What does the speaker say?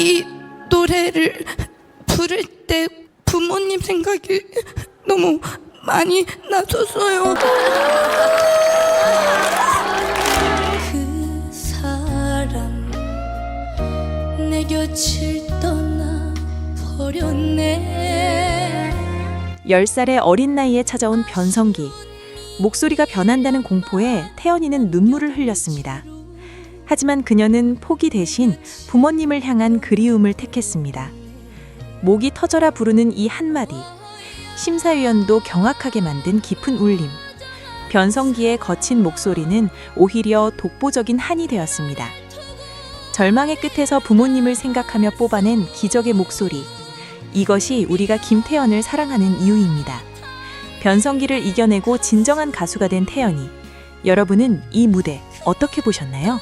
이 노래를 부를 때 부모님 생각이 너무 많이 나서서요. 그 사람 내 곁을 떠나 버렸네. 10살의 어린 나이에 찾아온 변성기. 목소리가 변한다는 공포에 태연이는 눈물을 흘렸습니다. 하지만 그녀는 포기 대신 부모님을 향한 그리움을 택했습니다. 목이 터져라 부르는 이 한마디. 심사위원도 경악하게 만든 깊은 울림. 변성기의 거친 목소리는 오히려 독보적인 한이 되었습니다. 절망의 끝에서 부모님을 생각하며 뽑아낸 기적의 목소리. 이것이 우리가 김태연을 사랑하는 이유입니다. 변성기를 이겨내고 진정한 가수가 된 태연이. 여러분은 이 무대 어떻게 보셨나요?